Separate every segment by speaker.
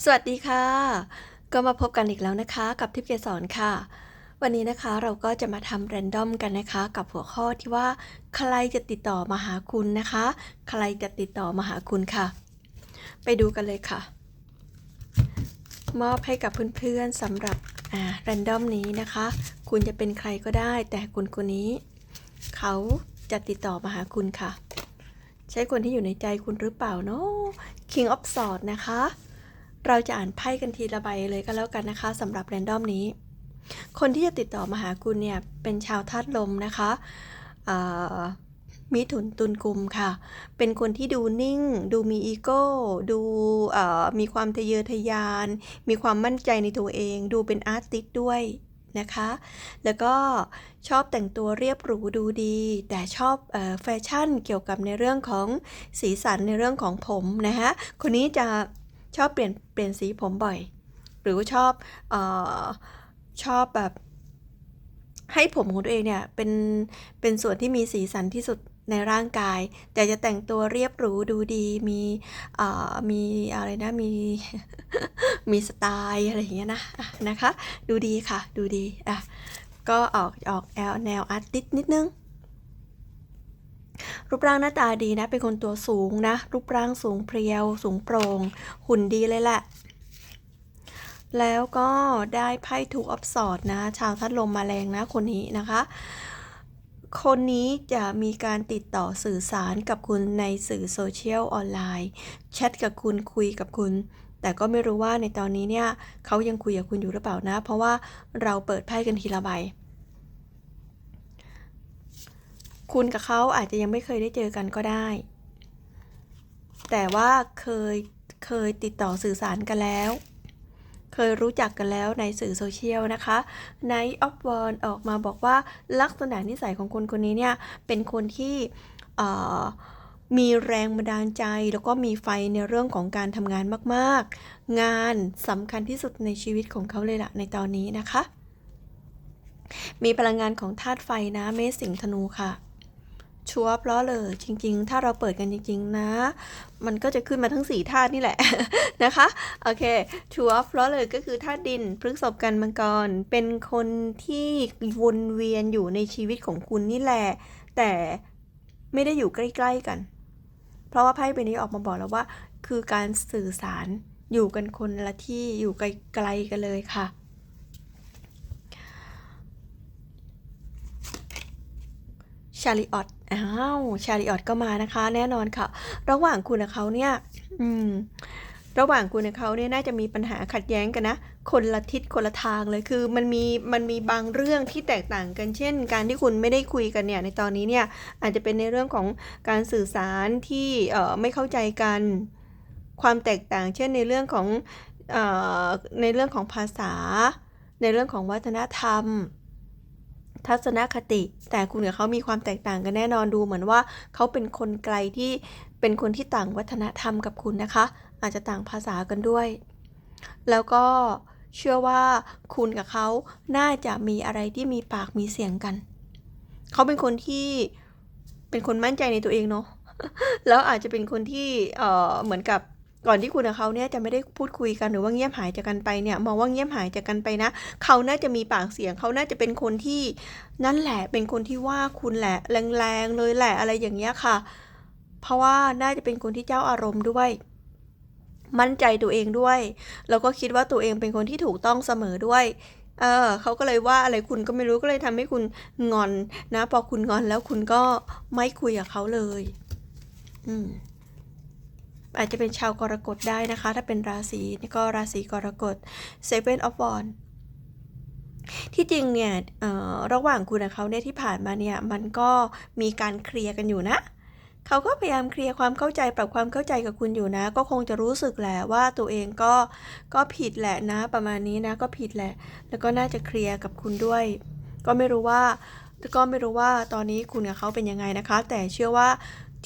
Speaker 1: สวัสดีค่ะ ก็มาพบกันอีกแล้วนะคะ กับทิพย์เกสรค่ะ วันนี้นะคะเราก็จะมาทำแรนดอมกันนะคะ กับหัวข้อที่ว่า ใครจะติดต่อมาหาคุณนะคะ ใครจะติดต่อมาหาคุณค่ะ ไปดูกันเลยค่ะ มอบให้กับเพื่อนๆสำหรับอ่าแรนดอมนี้นะคะ คุณจะเป็นใครก็ได้ แต่คนคนนี้ เขาจะติดต่อมาหาคุณค่ะ ใช่คนที่อยู่ในใจคุณหรือเปล่าเนาะ King of Swords นะคะ เราจะอ่านไพ่กันทีละใบเลยก็แล้วกันนะคะสำหรับแรนดอมนี้ คนที่จะติดต่อมาหาคุณเนี่ย เป็นชาวธาตุลมนะคะมิถุนตุลกุมค่ะ เป็นคนที่ดูนิ่ง ดูมีอีโก้ ดูมีความทะเยอทะยาน มีความมั่นใจในตัวเอง ดูเป็นอาร์ติสด้วยนะคะ แล้วก็ชอบแต่งตัวเรียบหรูดูดี แต่ชอบออแฟชั่นเกี่ยวกับในเรื่องของสีสันในเรื่องของผมนะคะคนนี้จะ ชอบเปลี่ยนเปลี่ยนสีผมบ่อย หรือว่าชอบออชอบแบบ ให้ผมของตัวเองเนี่ยเป็นเป็นส่วนที่มีสีสันที่สุดในร่างกาย แต่จะแต่งตัวเรียบหรูดูดีมีมีอะไรนะมีมีสไตล์อะไรอย่างเงี้ยนะนะคะ ดูดีค่ะ ดูดีอะก็ออกออกแนวแนวอาร์ติสนิดนึง รูปร่างหน้าตาดีนะ เป็นคนตัวสูงนะ รูปร่างสูงเพรียว สูงโปร่ง หุ่นดีเลยแหละ แล้วก็ได้ไพ่ถูออฟสอดนะ ชาวทัดลมมาแรงนะคนนี้นะคะ คนนี้จะมีการติดต่อสื่อสารกับคุณในสื่อโซเชียลออนไลน์ แชทกับคุณคุยกับคุณแต่ก็ไม่รู้ว่าในตอนนี้เนี่ยเขายังคุยกับคุณอยู่หรือเปล่านะ เพราะว่าเราเปิดไพ่กันทีละใบ คุณกับเขาอาจจะยังไม่เคยได้เจอกันก็ได้ แต่ว่าเคยเคยติดต่อสื่อสารกันแล้ว เคยรู้จักกันแล้วในสื่อโซเชียลนะคะในออฟวอนออกมาบอกว่าลักษณะนิสัยของคนคนนี้เนี่ยเป็นคนที่มีแรงบันดาลใจแล้วก็มีไฟในเรื่องของการทำงานมากๆ งานสำคัญที่สุดในชีวิตของเขาเลยล่ะในตอนนี้นะคะ มีพลังงานของธาตุไฟนะเมษสิงห์ธนูค่ะ ชัวร์เพราะเลยจริง ๆ ถ้าเราเปิดกันจริง ๆ นะ มันก็จะขึ้นมาทั้ง 4 ธาตุนี่แหละ นะคะ โอเคชัวร์เพราะเลยก็คือธาตุดินพฤษภกันมังกร เป็นคนที่วนเวียนอยู่ในชีวิตของคุณนี่แหละ แต่ไม่ได้อยู่ใกล้ ๆ กัน เพราะว่าไพ่ใบนี้ออกมาบอกแล้วว่า คือการสื่อสารอยู่กันคนละที่อยู่ไกลๆกันเลยค่ะ ชาริออตอ้าวชาริออตก็มานะคะ แน่นอนค่ะ ระหว่างคุณกับเขาเนี่ยอืมระหว่างคุณกับเขาเนี่ยน่าจะมีปัญหาขัดแย้งกันนะ คนละทิศคนละทางเลยคือมันมีมันมีบางเรื่องที่แตกต่างกัน เช่น การที่คุณไม่ได้คุยกันเนี่ยในตอนนี้เนี่ยอาจจะเป็นในเรื่องของการสื่อสารที่เอ่อไม่เข้าใจกันความแตกต่าง เช่นในเรื่องของเออในเรื่องของภาษา ในเรื่องของวัฒนธรรม ทัศนคติ แต่คุณกับเขามีความแตกต่างกันแน่นอนดูเหมือนว่าเขาเป็นคนไกลที่เป็นคนที่ต่างวัฒนธรรมกับคุณนะคะ อาจจะต่างภาษากันด้วย แล้วก็เชื่อว่าคุณกับเขาน่าจะมีอะไรที่มีปากมีเสียงกัน เขาเป็นคนที่เป็นคนมั่นใจในตัวเองเนาะแล้วอาจจะเป็นคนที่เเหมือนกับ ก่อนที่คุณกับเขาเนี่ยจะไม่ได้พูดคุยกันหรือว่าเงียบหายจากกันไปเนี่ยมองว่าเงียบหายจากกันไปนะ เขาน่าจะมีปากเสียงเขาน่าจะเป็นคนที่นั่นแหละเป็นคนที่ว่าคุณแหละแรงๆเลยแหละอะไรอย่างเงี้ยค่ะ เพราะว่าน่าจะเป็นคนที่เจ้าอารมณ์ด้วย มั่นใจตัวเองด้วย แล้วก็คิดว่าตัวเองเป็นคนที่ถูกต้องเสมอด้วยเออเขาก็เลยว่าอะไรคุณก็ไม่รู้ก็เลยทำให้คุณงอนนะ พอคุณงอนแล้วคุณก็ไม่คุยกับเขาเลย อืม อาจจะเป็นชาวกรกฎได้นะคะ ถ้าเป็นราศีนี่ก็ราศีกรกฎ Seven of Wands ที่จริงเนี่ยระหว่างคุณกับเขาเนี่ยที่ผ่านมาเนี่ยมันก็มีการเคลียร์กันอยู่นะเขาก็พยายามเคลียร์ความเข้าใจปรับความเข้าใจกับคุณอยู่นะ ก็คงจะรู้สึกแหละว่าตัวเองก็ก็ผิดแหละนะ ประมาณนี้นะก็ผิดแหละ แล้วก็น่าจะเคลียร์กับคุณด้วย ก็ไม่รู้ว่าก็ไม่รู้ว่าตอนนี้คุณกับเขาเป็นยังไงนะคะ แต่เชื่อว่า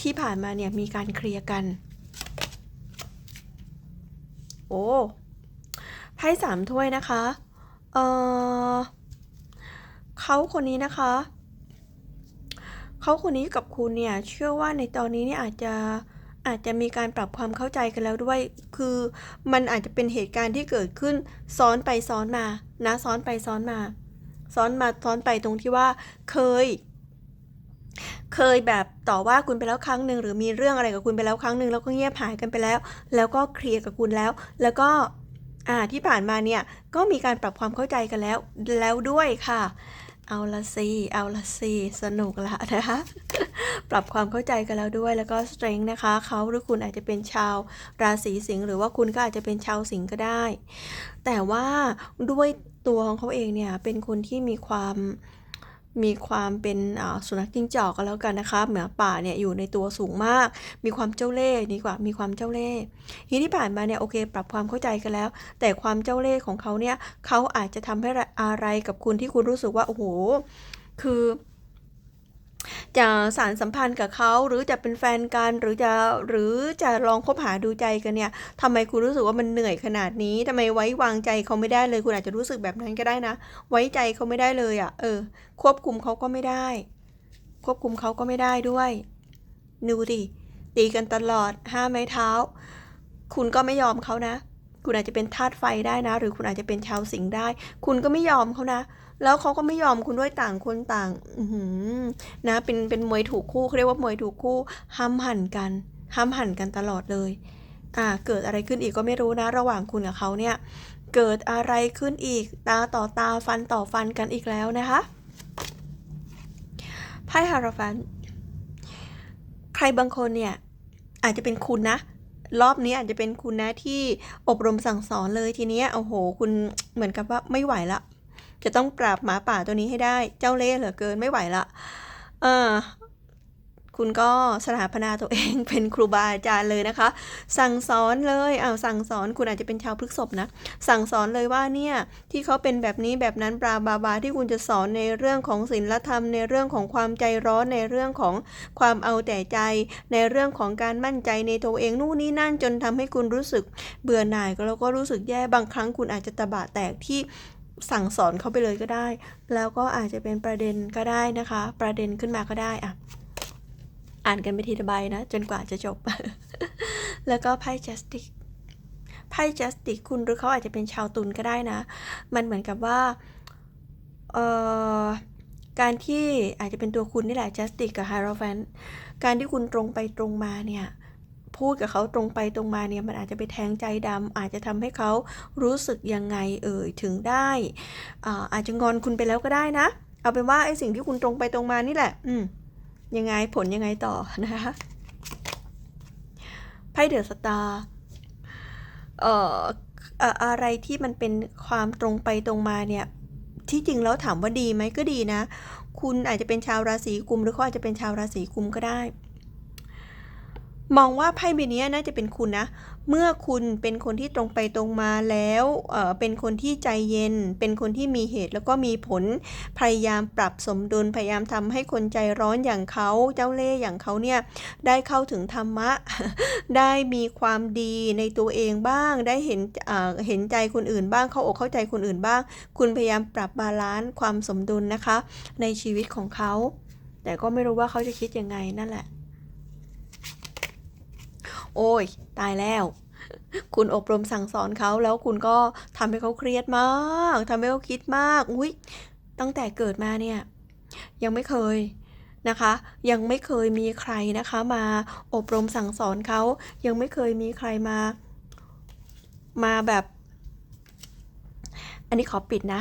Speaker 1: ที่ผ่านมาเนี่ยมีการเคลียร์กัน โอ้ไพ่สามถ้วยนะคะ เออเขาคนนี้นะคะ เขาคนนี้กับคุณเนี่ย เชื่อว่าในตอนนี้เนี่ยอาจจะอาจจะมีการปรับความเข้าใจกันแล้วด้วย คือมันอาจจะเป็นเหตุการณ์ที่เกิดขึ้นซ้อนไปซ้อนมา นะ ซ้อนไปซ้อนมา ซ้อนมาซ้อนไปตรงที่ว่าเคย เคยแบบต่อว่าคุณไปแล้วครั้งหนึ่งหรือมีเรื่องอะไรกับคุณไปแล้วครั้งหนึ่งแล้วก็เงียบหายกันไปแล้ว แล้วก็เคลียร์กับคุณแล้ว แล้วก็อ่าที่ผ่านมาเนี่ยก็มีการปรับความเข้าใจกันแล้วแล้วด้วยค่ะ เอาละสิเอาละสิสนุกละนะคะปรับความเข้าใจกันแล้วด้วยแล้วก็ strength นะคะเขาหรือคุณอาจจะเป็นชาวราศีสิงห์หรือว่าคุณก็อาจจะเป็นชาวสิงห์ก็ได้ แต่ว่าด้วยตัวของเขาเองเนี่ยเป็นคนที่มีความ มีความเป็นสุนัขจิ้งจอกก็แล้วกันนะคะเหมือนป่าเนี่ยอยู่ในตัวสูงมาก มีความเจ้าเล่ห์ดีกว่ามีความเจ้าเล่ห์ทีที่ผ่านมาเนี่ยโอเค ปรับความเข้าใจกันแล้ว แต่ความเจ้าเล่ห์ของเขาเนี่ยเขาอาจจะทำให้อะไรกับคุณที่คุณรู้สึกว่าโอ้โห คือ จะสารสัมพันธ์กับเขาหรือจะเป็นแฟนกันหรือจะหรือจะลองคบหาดูใจกันเนี่ยทำไมคุณรู้สึกว่ามันเหนื่อยขนาดนี้ทำไมไว้วางใจเขาไม่ได้เลย คุณอาจจะรู้สึกแบบนั้นก็ได้นะ ไว้ใจเขาไม่ได้เลยอะ่ะ เออ ควบคุมเขาก็ไม่ได้ ควบคุมเขาก็ไม่ได้ด้วยดูดิตีกันตลอดห้าไม้เท้า คุณก็ไม่ยอมเขานะ คุณอาจจะเป็นธาตุไฟได้นะ หรือคุณอาจจะเป็นชาวสิงห์ได้ คุณก็ไม่ยอมเขานะ แล้วเขาก็ไม่ยอมคุณด้วยต่างคนต่างอืนะเป็นเป็นมวยถูกคู่เขาเรียกว่ามวยถูกคู่ห้ามหันกันห้ามหันกันตลอดเลยอ่าเกิดอะไรขึ้นอีกก็ไม่รู้นะ ระหว่างคุณกับเขาเนี่ย เกิดอะไรขึ้นอีกตาต่อตาฟันต่อฟันกันอีกแล้วนะคะไพ่ฮาราฟัน ใครบางคนเนี่ย อาจจะเป็นคุณนะ รอบนี้อาจจะเป็นคุณนะที่อบรมสั่งสอนเลยทีเนี้ยโอ้โห คุณเหมือนกับว่าไม่ไหวละ จะต้องปราบหมาป่าตัวนี้ให้ได้ เจ้าเล่ห์เหลือเกินไม่ไหวละเออ คุณก็สถาปนาตัวเองเป็นครูบาอาจารย์เลยนะคะ สั่งสอนเลยเอาสั่งสอนคุณอาจจะเป็นชาวพฤกษภนะ สั่งสอนเลยว่าเนี่ยที่เขาเป็นแบบนี้แบบนั้นปราบาบาที่คุณจะสอนในเรื่องของศีลธรรม ในเรื่องของความใจร้อนในเรื่องของความเอาแต่ใจ ในเรื่องของการมั่นใจในตัวเองนู่นนี่นั่นจนทำให้คุณรู้สึกเบื่อหน่ายแล้วก็รู้สึกแย่บางครั้งคุณอาจจะตะบะแตกที่สั่งสอนเขาไปเลยก็ได้ แล้วก็อาจจะเป็นประเด็นก็ได้นะคะ ประเด็นขึ้นมาก็ได้อะ อ่านกันไปทีละใบนะ จนกว่าจะจบ แล้วก็ไพ่ justice ไพ่ justice คุณหรือเขาอาจจะเป็นชาวตุลก็ได้นะ มันเหมือนกับว่าเอ่อการที่อาจจะเป็นตัวคุณนี่แหละ justice กับ hierophant การที่คุณตรงไปตรงมาเนี่ยพูดกับเขาตรงไปตรงมาเนี่ยมันอาจจะไปแทงใจดำอาจจะทำให้เขารู้สึกยังไงเอ่ยถึงได้อาอาจจะงอนคุณไปแล้วก็ได้นะ เอาเป็นว่าไอ้สิ่งที่คุณตรงไปตรงมานี่แหละ อืม ยังไงผลยังไงต่อนะคะไพ่เดอะสตาร์เอ่ออะไรที่มันเป็นความตรงไปตรงมาเนี่ย ที่จริงแล้วถามว่าดีไหมก็ดีนะ คุณอาจจะเป็นชาวราศีกุมหรือเขาอาจจะเป็นชาวราศีกุมก็ได้ มองว่าไพ่ใบนี้น่าจะเป็นคุณนะ เมื่อคุณเป็นคนที่ตรงไปตรงมาแล้วเเป็นคนที่ใจเย็น เป็นคนที่มีเหตุแล้วก็มีผล พยายามปรับสมดุล พยายามทำให้คนใจร้อนอย่างเขา เจ้าเล่ห์อย่างเขาเนี่ย ได้เข้าถึงธรรมะ ได้มีความดีในตัวเองบ้าง ได้เห็นเเห็นใจคนอื่นบ้าง เข้าอกเข้าใจคนอื่นบ้าง คุณพยายามปรับบาลานซ์ความสมดุลนะคะ ในชีวิตของเขา แต่ก็ไม่รู้ว่าเขาจะคิดยังไงนั่นแหละ โอ้ย ตายแล้ว คุณอบรมสั่งสอนเขาแล้วคุณก็ทำให้เขาเครียดมากทำให้เขาคิดมาก อุ้ยตั้งแต่เกิดมาเนี่ย ยังไม่เคยนะคะ ยังไม่เคยมีใครนะคะมาอบรมสั่งสอนเขา ยังไม่เคยมีใครมา มาแบบ อันนี้ขอปิดนะ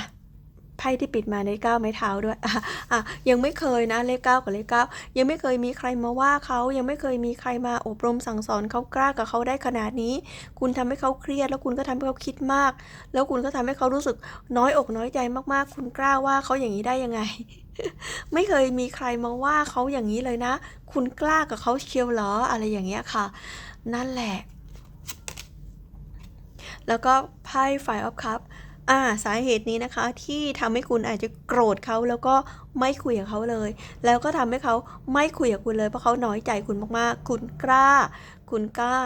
Speaker 1: ไพ่ที่ปิดมาในก้าไม้เท้าด้วยอะอะยังไม่เคยนะเลขเก้ากับเลขเก้ายังไม่เคยมีใครมาว่าเขายังไม่เคยมีใครมาอบรมสั่งสอนเขากล้ากับเขาได้ขนาดนี้ คุณทำให้เขาเครียด แล้วคุณก็ทำให้เขาคิดมาก แล้วคุณก็ทำให้เขารู้สึกน้อยอกน้อยใจมากๆ คุณกล้าว่าเขาอย่างนี้ได้ยังไง ไม่เคยมีใครมาว่าเขาอย่างนี้เลยนะ คุณกล้ากับเขาเชียวเหรออะไรอย่างเงี้ยค่ะ นั่นแหละ แล้วก็ไพ่ Five of Cups อ่าสาเหตุนี้นะคะที่ทำให้คุณอาจจะโกรธเขาแล้วก็ไม่คุยกับเขาเลย แล้วก็ทำให้เขาไม่คุยกับคุณเลยเพราะเขาน้อยใจคุณมากๆ คุณกล้า คุณกล้า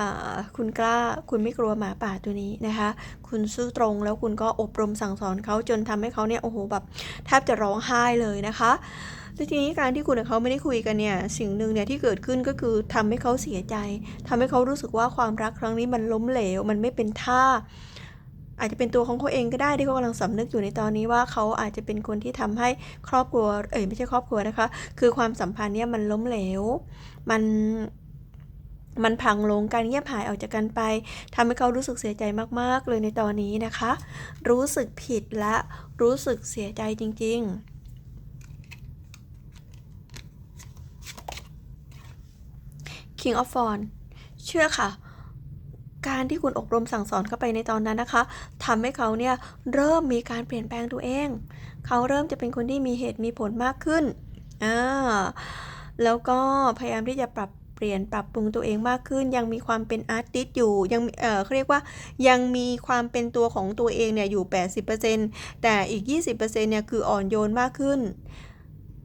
Speaker 1: อ่าคุณกล้าคุณไม่กลัวหมาป่าตัวนี้นะคะ คุณซื่อตรงแล้วคุณก็อบรมสั่งสอนเขาจนทำให้เขาเนี่ยโอ้โหแบบแทบจะร้องไห้เลยนะคะแล้วทีนี้การที่คุณกับเขาไม่ได้คุยกันเนี่ยสิ่งหนึ่งเนี่ยที่เกิดขึ้นก็คือทำให้เขาเสียใจทำให้เขารู้สึกว่าความรักครั้งนี้มันล้มเหลวมันไม่เป็นท่า อาจจะเป็นตัวของเขาเองก็ได้ที่เขากำลังสำนึกอยู่ในตอนนี้ว่าเขาอาจจะเป็นคนที่ทำให้ครอบครัว เอ้ยไม่ใช่ครอบครัวนะคะ คือความสัมพันธ์เนี่ยมันล้มเหลว มันมันพังลงการเงียบหายออกจากกันไปทำให้เขารู้สึกเสียใจมากๆ เลยในตอนนี้นะคะ รู้สึกผิดและรู้สึกเสียใจจริงๆ King of f o n เชื่อค่ะ การที่คุณอบรมสั่งสอนเข้าไปในตอนนั้นนะคะทำให้เขาเนี่ยเริ่มมีการเปลี่ยนแปลงตัวเอง เขาเริ่มจะเป็นคนที่มีเหตุมีผลมากขึ้นอ่าแล้วก็พยายามที่จะปรับเปลี่ยนปรับปรุงตัวเองมากขึ้น ยังมีความเป็นอาร์ติสต์อยู่ยังเออเขาเรียกว่ายังมีความเป็นตัวของตัวเองเนี่ยอยู่ 80%แต่อีก 20%เนี่ยคืออ่อนโยนมากขึ้น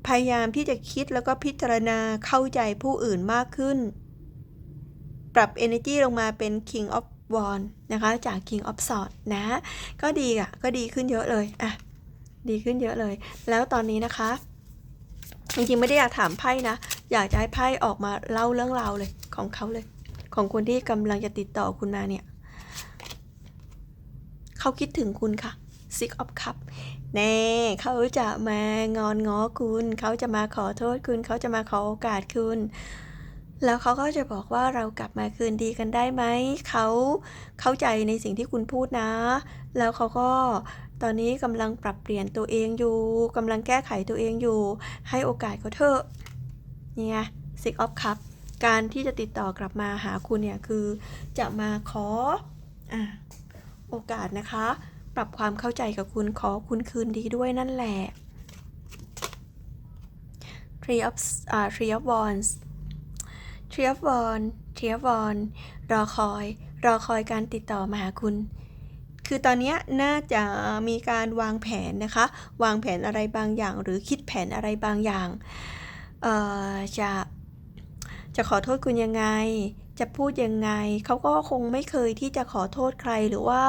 Speaker 1: พยายามที่จะคิดแล้วก็พิจารณาเข้าใจผู้อื่นมากขึ้น ปรับ energy ลงมาเป็น king of w a n d นะคะจาก king of sword นะก็ดีอะก็ดีขึ้นเยอะเลยอะดีขึ้นเยอะเลย แล้วตอนนี้นะคะจริงๆไม่ได้อยากถามไพ่นะ อยากจะให้ไพ่ออกมาเล่าเรื่องราวเลยของเขาเลย ของคนที่กำลังจะติดต่อคุณมาเนี่ยเขาคิดถึงคุณค่ะ Six of Cup แน่เขาจะมางอนง้อคุณ เขาจะมาขอโทษคุณ เขาจะมาขอโอกาสคุณ แล้วเขาก็จะบอกว่าเรากลับมาคืนดีกันได้ไหม เขาเข้าใจในสิ่งที่คุณพูดนะ แล้วเขาก็ตอนนี้กำลังปรับเปลี่ยนตัวเองอยู่กำลังแก้ไขตัวเองอยู่ ให้โอกาสเขาเถอะนี่ไง Six of Cup การที่จะติดต่อกลับมาหาคุณเนี่ยคือจะมาขออะโอกาสนะคะ ปรับความเข้าใจกับคุณขอคุณคืนดีด้วยนั่นแหละ Three of อ่า Three of Wands Three of Wands Three of Wands รอคอย รอคอยการติดต่อมาหาคุณ คือตอนนี้น่าจะมีการวางแผนนะคะ วางแผนอะไรบางอย่าง หรือคิดแผนอะไรบางอย่างจะจะขอโทษคุณยังไง จะพูดยังไง เขาก็คงไม่เคยที่จะขอโทษใครหรือว่า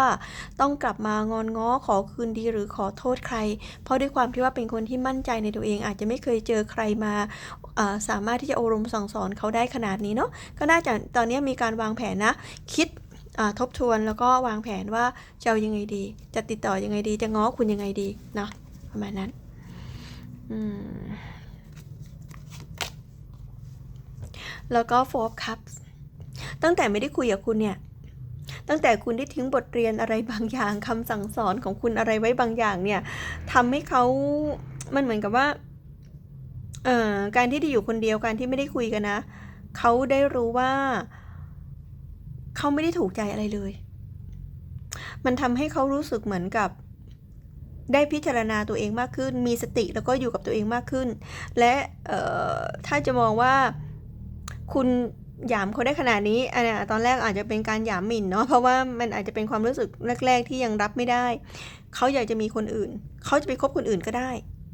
Speaker 1: ต้องกลับมางอนง้อขอคืนดีหรือขอโทษใคร เพราะด้วยความที่ว่าเป็นคนที่มั่นใจในตัวเอง อาจจะไม่เคยเจอใครมา สามารถที่จะอบรมสั่งสอนเขาได้ขนาดนี้เนาะก็น่าจะตอนนี้มีการวางแผนนะ คิดทบทวนแล้วก็วางแผนว่าจะเอายังไงดี จะติดต่อยังไงดี จะง้อคุณยังไงดีเนาะประมาณนั้นแล้วก็ four of cups ตั้งแต่ไม่ได้คุยกับคุณเนี่ย ตั้งแต่คุณได้ทิ้งบทเรียนอะไรบางอย่างคำสั่งสอนของคุณอะไรไว้บางอย่างเนี่ยทำให้เขามันเหมือนกับว่า เอ่อการที่ได้อยู่คนเดียวการที่ไม่ได้คุยกันนะเขาได้รู้ว่าเขาไม่ได้ถูกใจอะไรเลย มันทำให้เขารู้สึกเหมือนกับได้พิจารณาตัวเองมากขึ้น มีสติแล้วก็อยู่กับตัวเองมากขึ้น และถ้าจะมองว่าคุณหยามเขาได้ขนาดนี้อันนี้ตอนแรกอาจจะเป็นการหยามหมิ่นเนาะเพราะว่ามันอาจจะเป็นความรู้สึกแรก ๆ ที่ยังรับไม่ได้ เขาอยากจะมีคนอื่น เขาจะไปคบคนอื่นก็ได้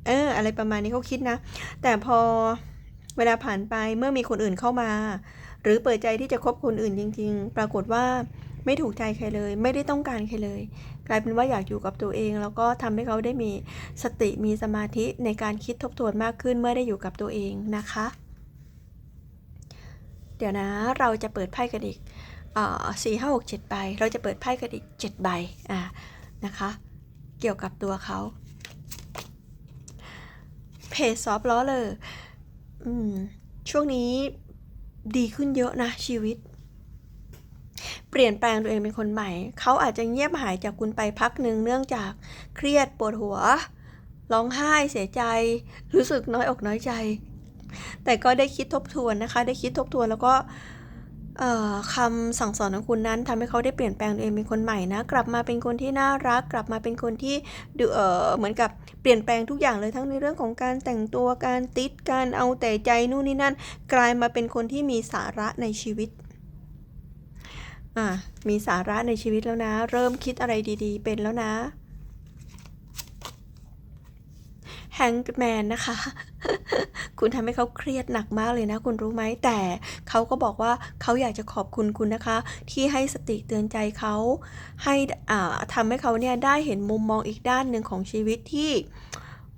Speaker 1: เออ อะไรประมาณนี้เขาคิดนะ แต่พอเวลาผ่านไปเมื่อมีคนอื่นเข้ามา หรือเปิดใจที่จะคบคนอื่นจริง ๆ ปรากฏว่าไม่ถูกใจใครเลย ไม่ได้ต้องการใครเลย กลายเป็นว่าอยากอยู่กับตัวเอง แล้วก็ทำให้เขาได้มีสติมีสมาธิในการคิดทบทวนมากขึ้นเมื่อได้อยู่กับตัวเองนะคะ เดี๋ยวนะเราจะเปิดไพ่กันอีกสี่ห้าหกเจ็ดใบเราจะเปิดไพ่กันอีกเจ็ดใบอ่านะคะ เกี่ยวกับตัวเขา เพจซอฟล้อเลยอืม ช่วงนี้ดีขึ้นเยอะนะชีวิต เปลี่ยนแปลงตัวเองเป็นคนใหม่ เขาอาจจะเงียบหายจากคุณไปพักหนึ่งเนื่องจากเครียดปวดหัว ร้องไห้เสียใจ รู้สึกน้อยอกน้อยใจ แต่ก็ได้คิดทบทวนนะคะ ได้คิดทบทวนแล้วก็ คำสั่งสอนของคุณนั้นทำให้เขาได้เปลี่ยนแปลงตัวเองเป็นคนใหม่นะ กลับมาเป็นคนที่น่ารัก กลับมาเป็นคนที่ดูเออเหมือนกับเปลี่ยนแปลงทุกอย่างเลยทั้งในเรื่องของการแต่งตัวการติดการเอาแต่ใจนู่นนี่นั่น กลายมาเป็นคนที่มีสาระในชีวิตอะมีสาระในชีวิตแล้วนะ เริ่มคิดอะไรดี ๆ เป็นแล้วนะ แฮงก์แมนนะคะ คุณทำให้เขาเครียดหนักมากเลยนะ คุณรู้ไหมแต่เขาก็บอกว่าเขาอยากจะขอบคุณคุณนะคะ ที่ให้สติเตือนใจเขาให้อ่าทำให้เขาเนี่ยได้เห็นมุมมองอีกด้านหนึ่งของชีวิตที่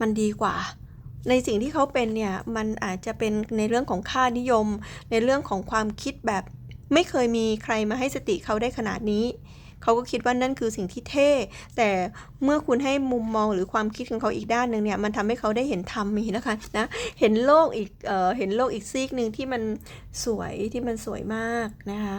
Speaker 1: มันดีกว่า ในสิ่งที่เขาเป็นเนี่ยมันอาจจะเป็นในเรื่องของค่านิยม ในเรื่องของความคิดแบบ ไม่เคยมีใครมาให้สติเขาได้ขนาดนี้ เขาก็คิดว่านั่นคือสิ่งที่เท่ แต่เมื่อคุณให้มุมมองหรือความคิดของเขาอีกด้านหนึ่งเนี่ยมันทำให้เขาได้เห็นธรรมมีนะคะนะเห็นโลกอีกเออเห็นโลกอีกซีกหนึ่งที่มันสวยที่มันสวยมากนะคะ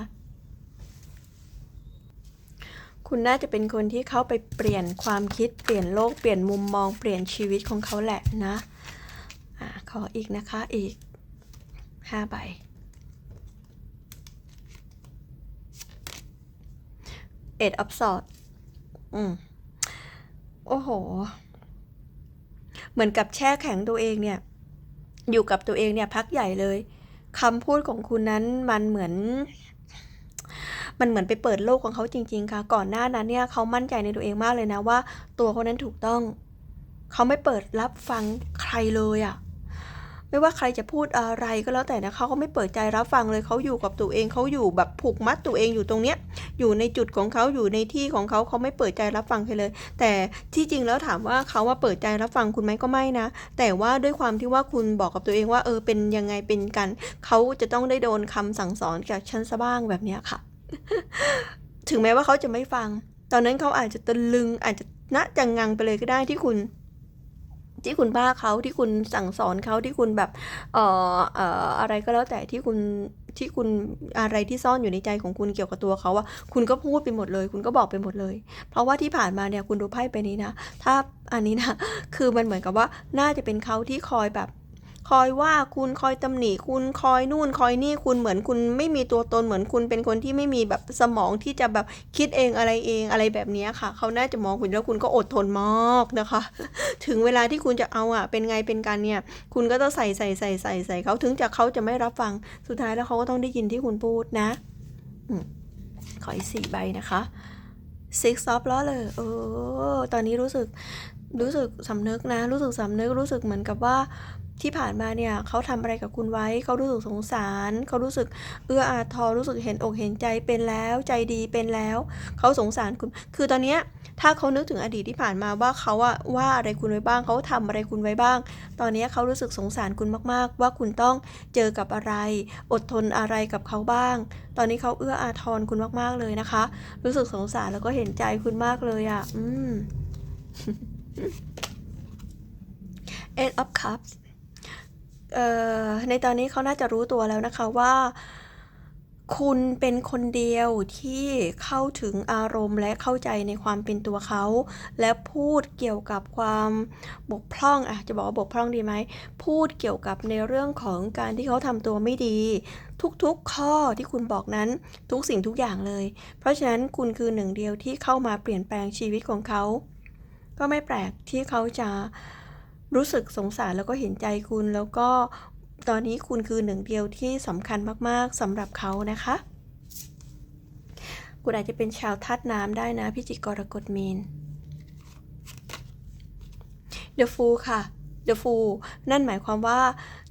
Speaker 1: คุณน่าจะเป็นคนที่เขาไปเปลี่ยนความคิดเปลี่ยนโลกเปลี่ยนมุมมองเปลี่ยนชีวิตของเขาแหละนะอะขออีกนะคะอีกห้าใบ เอ็ดออฟสอดอืม โอ้โห เหมือนกับแช่แข็งตัวเองเนี่ย อยู่กับตัวเองเนี่ยพักใหญ่เลยคำพูดของคุณนั้นมันเหมือน มันเหมือนไปเปิดโลกของเขาจริง ๆ ค่ะ ก่อนหน้านั้นเนี่ยเขามั่นใจในตัวเองมากเลยนะว่า ตัวเขานั้นถูกต้อง เขาไม่เปิดรับฟังใครเลยอะ ไม่ว่าใครจะพูดอะไรก็แล้วแต่นะเขาก็ไม่เปิดใจรับฟังเลยเขาอยู่กับตัวเองเขาอยู่แบบผูกมัดตัวเองอยู่ตรงเนี้ยอยู่ในจุดของเขาอยู่ในที่ของเขาเขาไม่เปิดใจรับฟังใครเลย แต่ที่จริงแล้วถามว่าเขาว่าเปิดใจรับฟังคุณไหมก็ไม่นะ แต่ว่าด้วยความที่ว่าคุณบอกกับตัวเองว่าเออเป็นยังไงเป็นกันเขาจะต้องได้โดนคำสั่งสอนจากฉันซะบ้างแบบเนี้ยค่ะ ถึงแม้ว่าเขาจะไม่ฟัง ตอนนั้นเขาอาจจะตะลึงอาจจะนะจังงังไปเลยก็ได้ที่คุณ ที่คุณบ้าเขาที่คุณสั่งสอนเขาที่คุณแบบเอ่อเอ่ออะไรก็แล้วแต่ที่คุณที่คุณอะไรที่ซ่อนอยู่ในใจของคุณเกี่ยวกับตัวเขาอะคุณก็พูดไปหมดเลย คุณก็บอกไปหมดเลย เพราะว่าที่ผ่านมาเนี่ยคุณดูไพ่ไปนี้นะ ถ้าอันนี้นะ คือมันเหมือนกับว่าน่าจะเป็นเขาที่คอยแบบ คอยว่าคุณคอยตำหนิคุณคอยนู่นคอยนี่คุณเหมือนคุณไม่มีตัวตนเหมือนคุณเป็นคนที่ไม่มีแบบสมองที่จะแบบคิดเองอะไรเองอะไรแบบนี้ค่ะ เขาน่าจะมองคุณแล้วคุณก็อดทนมากนะคะ ถึงเวลาที่คุณจะเอาอะเป็นไงเป็นกันเนี่ย คุณก็ต้องใส่ใส่ใส่ใส่ใส่เขาถึงจะเขาจะไม่รับฟังสุดท้ายแล้วเขาก็ต้องได้ยินที่คุณพูดนะอขออีกสี่ใบนะคะ six of ล้อเลยเออตอนนี้รู้สึกรู้สึกสำนึกนะ รู้สึกสำนึกรู้สึกเหมือนกับว่า ที่ผ่านมาเนี่ยเขาทำอะไรกับคุณไว้เขารู้สึกสงสาร เขารู้สึกเอื้ออาทรรู้สึกเห็นอกเห็นใจเป็นแล้วใจดีเป็นแล้วเขาสงสารคุณ คือตอนเนี้ยถ้าเขานึกถึงอดีตที่ผ่านมาว่าเขาอะว่าอะไรคุณไว้บ้างเขาทำอะไรคุณไว้บ้าง ตอนนี้เขารู้สึกสงสารคุณมากๆ ว่าคุณต้องเจอกับอะไร อดทนอะไรกับเขาบ้าง ตอนนี้เขาเอื้ออาทรคุณมากๆเลยนะคะ รู้สึกสงสารแล้วก็เห็นใจคุณมากเลยอะอืม Eight of Cups ในตอนนี้เขาน่าจะรู้ตัวแล้วนะคะว่า คุณเป็นคนเดียวที่เข้าถึงอารมณ์และเข้าใจในความเป็นตัวเขา และพูดเกี่ยวกับความบกพร่องอะจะบอกว่าบกพร่องดีไหม พูดเกี่ยวกับในเรื่องของการที่เขาทำตัวไม่ดี ทุกๆข้อที่คุณบอกนั้นทุกสิ่งทุกอย่างเลย เพราะฉะนั้นคุณคือหนึ่งเดียวที่เข้ามาเปลี่ยนแปลงชีวิตของเขา ก็ไม่แปลกที่เขาจะ รู้สึกสงสารแล้วก็เห็นใจคุณ แล้วก็ตอนนี้คุณคือหนึ่งเดียวที่สำคัญมากๆสำหรับเขานะคะ คุณอาจจะเป็นชาวธาตุน้ำได้นะพิจิกกรกฎมีน The Fool ค่ะ The Fool นั่นหมายความว่า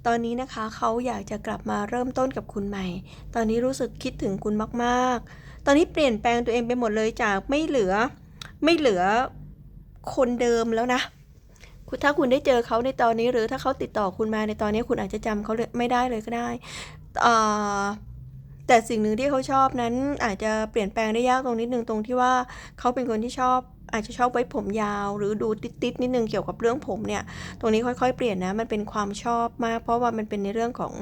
Speaker 1: ตอนนี้นะคะเขาอยากจะกลับมาเริ่มต้นกับคุณใหม่ ตอนนี้รู้สึกคิดถึงคุณมากๆ ตอนนี้เปลี่ยนแปลงตัวเองไปหมดเลยจากไม่เหลือไม่เหลือคนเดิมแล้วนะ คุณถ้าคุณได้เจอเขาในตอนนี้หรือถ้าเขาติดต่อคุณมาในตอนนี้คุณอาจจะจำเขาเลยไม่ได้เลยก็ได้แต่สิ่งหนึ่งที่เขาชอบนั้นอาจจะเปลี่ยนแปลงได้ยากตรงนิดนึงตรงที่ว่าเขาเป็นคนที่ชอบอาจจะชอบไว้ผมยาว หรือดูติดๆนิดนึงเกี่ยวกับเรื่องผมเนี่ย ตรงนี้ค่อยๆ เปลี่ยนนะ มันเป็นความชอบมาก เพราะว่ามันเป็นในเรื่องของ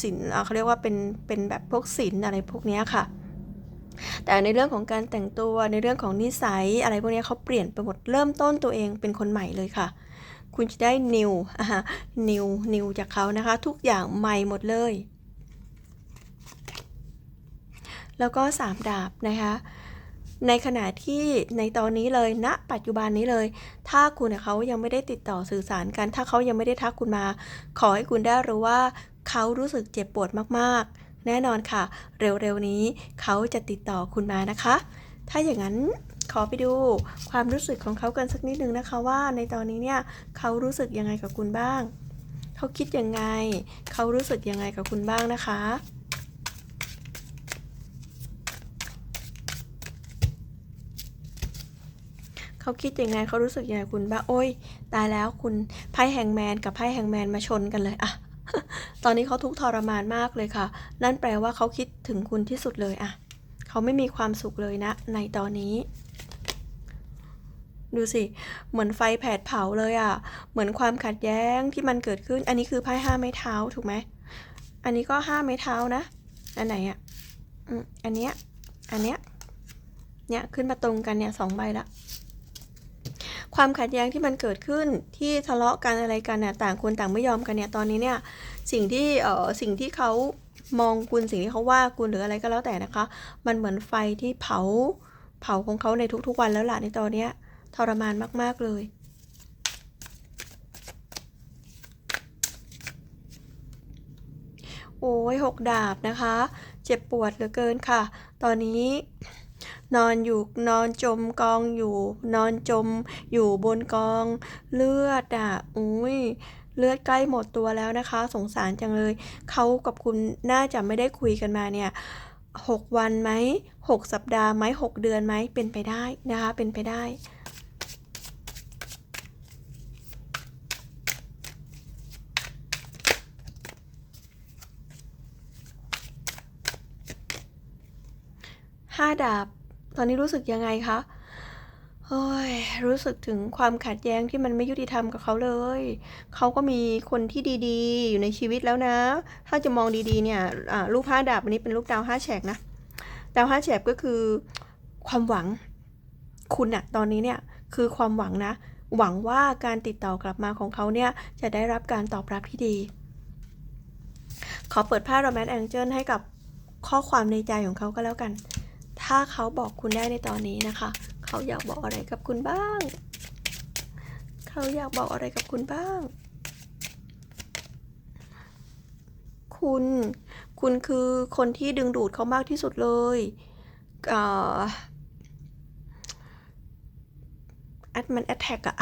Speaker 1: ศิลป์เขาเรียกว่าเป็นเป็นแบบพวกศิลป์อะไรพวกนี้ค่ะ แต่ในเรื่องของการแต่งตัวในเรื่องของนิสัยอะไรพวกนี้เขาเปลี่ยนไปหมดเริ่มต้นตัวเองเป็นคนใหม่เลยค่ะ คุณจะได้นิวอ่านิวนิวจากเขานะคะ ทุกอย่างใหม่หมดเลย แล้วก็สามดาบนะคะในขณะที่ในตอนนี้เลยณนะปัจจุบันนี้เลย ถ้าคุณเขายังไม่ได้ติดต่อสื่อสารกัน ถ้าเขายังไม่ได้ทักคุณมา ขอให้คุณได้รู้ว่าเขารู้สึกเจ็บปวดมากๆ แน่นอนค่ะ เร็วๆนี้เขาจะติดต่อคุณมานะคะ ถ้าอย่างนั้นขอไปดูความรู้สึกของเขากันสักนิดนึงนะคะว่าในตอนนี้เนี่ยเขารู้สึกยังไงกับคุณบ้าง เขาคิดยังไง เขารู้สึกยังไงกับคุณบ้างนะคะเขาคิดยังไงเขารู้สึกยังไงคุณบ้าโอ้ย ตายแล้วคุณไพ่แฮงแมนกับไพ่แฮงแมนมาชนกันเลยอะ ตอนนี้เขาทุกข์ทรมานมากเลยค่ะ นั่นแปลว่าเขาคิดถึงคุณที่สุดเลยอะเขาไม่มีความสุขเลยนะ ในตอนนี้ ดูสิ เหมือนไฟแผดเผาเลยอะเหมือนความขัดแย้งที่มันเกิดขึ้น อันนี้คือไพ่ห้าไม้เท้าถูกไหม อันนี้ก็ห้าไม้เท้านะ อันไหนอะอันเนี้ย อันเนี้ย เนี่ยขึ้นมาตรงกันเนี่ยสองใบละความขัดแย้งที่มันเกิดขึ้นที่ทะเลาะกันอะไรกันเนี่ยต่างคนต่างไม่ยอมกันเนี่ยตอนนี้เนี่ย สิ่งที่เออสิ่งที่เขามองคุณสิ่งที่เขาว่าคุณหรืออะไรก็แล้วแต่นะคะ มันเหมือนไฟที่เผาเผาของเขาในทุกๆวันแล้วล่ะในตอนเนี้ยทรมานมาก ๆ เลยโอ้ยหกดาบนะคะ เจ็บปวดเหลือเกินค่ะ ตอนนี้ นอนอยู่นอนจมกองอยู่ นอนจมอยู่บนกองเลือดอะอุ้ย เลือดใกล้หมดตัวแล้วนะคะ สงสารจังเลย เขากับคุณน่าจะไม่ได้คุยกันมาเนี่ยหกวันไหมหกสัปดาห์ไหมหกเดือนไหมเป็นไปได้นะคะ เป็นไปได้ห้าดาบ ตอนนี้รู้สึกยังไงคะ โอ้ยรู้สึกถึงความขัดแย้งที่มันไม่ยุติธรรมกับเขาเลย เขาก็มีคนที่ดีๆ อยู่ในชีวิตแล้วนะ ถ้าจะมองดีๆเนี่ยลูกห้าดาบอันนี้เป็นลูกดาวห้าแฉกนะ ดาวห้าแฉกก็คือความหวัง คุณอะตอนนี้เนี่ยคือความหวังนะ หวังว่าการติดต่อกลับมาของเขาเนี่ยจะได้รับการตอบรับที่ดี ขอเปิดผ้าโรแมนต์แองเจิลให้กับข้อความในใจของเขาก็แล้วกัน ถ้าเขาบอกคุณได้ในตอนนี้นะคะ เขาอยากบอกอะไรกับคุณบ้าง เขาอยากบอกอะไรกับคุณบ้าง คุณ คุณคือคนที่ดึงดูดเขามากที่สุดเลยอ่อแอดมันแอดแท็กอะ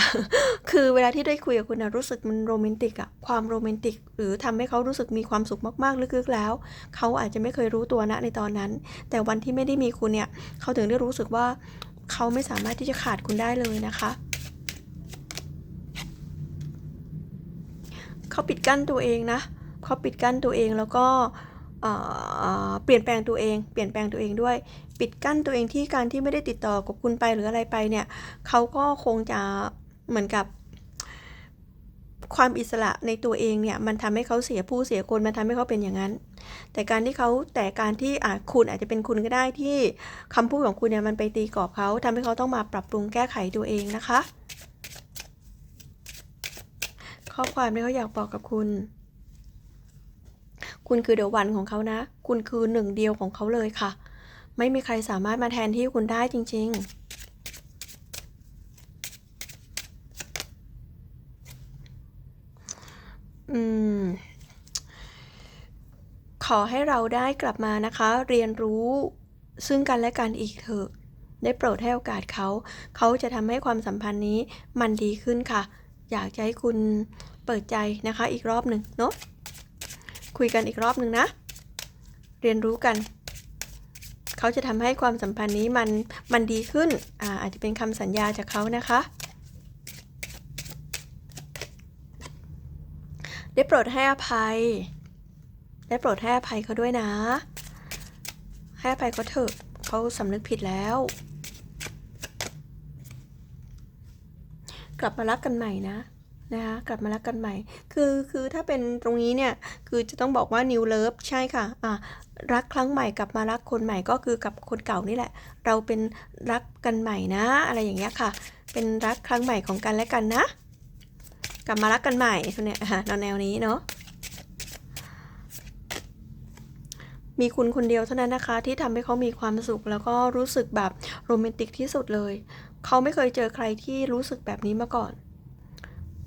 Speaker 1: คือเวลาที่ได้คุยกับคุณนะรู้สึกมันโรแมนติกอะความโรแมนติก หรือทำให้เขารู้สึกมีความสุขมากๆลึกๆแล้ว เขาอาจจะไม่เคยรู้ตัวนะในตอนนั้น แต่วันที่ไม่ได้มีคุณเนี่ย เขาถึงได้รู้สึกว่า เขาไม่สามารถที่จะขาดคุณได้เลยนะคะเขาปิดกั้นตัวเองนะเขาปิดกั้นตัวเองแล้วก็เปลี่ยนแปลงตัวเอง เปลี่ยนแปลงตัวเองด้วย ปิดกั้นตัวเองที่การที่ไม่ได้ติดต่อกับคุณไปหรืออะไรไปเนี่ยเขาก็คงจะเหมือนกับ ความอิสระในตัวเองเนี่ยมันทำให้เขาเสียผู้เสียคนมันทำให้เขาเป็นอย่างนั้น แต่การที่เขาแต่การที่อาจคุณอาจจะเป็นคุณก็ได้ที่คำพูดของคุณเนี่ยมันไปตีกรอบเขาทำให้เขาต้องมาปรับปรุงแก้ไขตัวเองนะคะ ข้อความที่เขาอยากบอกกับคุณ คุณคือเดอะวันของเขานะ คุณคือหนึ่งเดียวของเขาเลยค่ะ ไม่มีใครสามารถมาแทนที่คุณได้จริง ๆ ขอให้เราได้กลับมานะคะ เรียนรู้ซึ่งกันและกันอีกเถอะ ได้โปรดให้โอกาสเขา เขาจะทำให้ความสัมพันธ์นี้มันดีขึ้นค่ะ อยากจะให้คุณเปิดใจนะคะ อีกรอบหนึ่งเนาะคุยกันอีกรอบหนึ่งนะ เรียนรู้กัน เขาจะทำให้ความสัมพันธ์นี้มันมันดีขึ้นอ่าอาจจะเป็นคำสัญญาจากเขานะคะได้โปรดให้อภัย ได้โปรดให้อภัยเขาด้วยนะ ให้อภัยเขาเถอะเขาสำนึกผิดแล้ว กลับมารักกันใหม่นะนะคะกลับมารักกันใหม่ คือคือถ้าเป็นตรงนี้เนี่ย คือจะต้องบอกว่า new love ใช่ค่ะอะ รักครั้งใหม่กลับมารักคนใหม่ก็คือกับคนเก่านี่แหละ เราเป็นรักกันใหม่นะ อะไรอย่างเงี้ยค่ะ เป็นรักครั้งใหม่ของกันและกันนะ กลับมารักกันใหม่เนี่ยแนวแนวนี้เนาะ มีคุณคนเดียวเท่านั้นนะคะ ที่ทำให้เขามีความสุข แล้วก็รู้สึกแบบโรแมนติกที่สุดเลย เขาไม่เคยเจอใครที่รู้สึกแบบนี้มาก่อน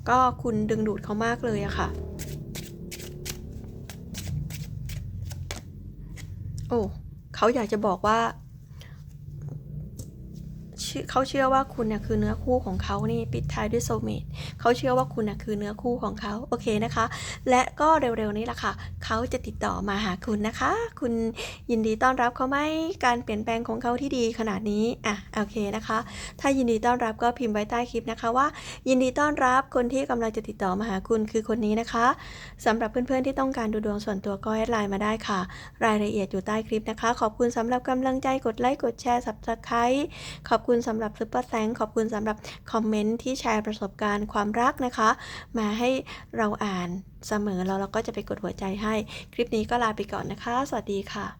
Speaker 1: ก็คุณดึงดูดเขามากเลยอะค่ะ โอ้เขาอยากจะบอกว่าเขาเชื่อว่าคุณเนี่ยคือเนื้อคู่ของเขานี่ปิดท้ายด้วยโซเมตเขาเชื่อว่าคุณเนะคือเนื้อคู่ของเขาโอเคนะคะ และก็เร็วๆนี้แหละค่ะ เขาจะติดต่อมาหาคุณนะคะ คุณยินดีต้อนรับเขาไหมการเปลี่ยนแปลงของเขาที่ดีขนาดนี้อะโอเคนะคะ ถ้ายินดีต้อนรับก็พิมพ์ไว้ใต้คลิปนะคะว่า ยินดีต้อนรับคนที่กำลังจะติดต่อมาหาคุณคือคนนี้นะคะสำหรับเพื่อนๆที่ต้องการดูดวงส่วนตัวก็แอดไลน์มาได้ค่ะ รายละเอียดอยู่ใต้คลิปนะคะ ขอบคุณสำหรับกำลังใจกดไลค์กดแชร์ subscribe ขอบคุณสำหรับซุปเปอร์แ n งขอบคุณสำหรับคอมเมนต์ที่แชร์ประสบการณ์ความรักนะคะ มาให้เราอ่านเสมอแล้วเราก็จะไปกดหัวใจให้ คลิปนี้ก็ลาไปก่อนนะคะ สวัสดีค่ะ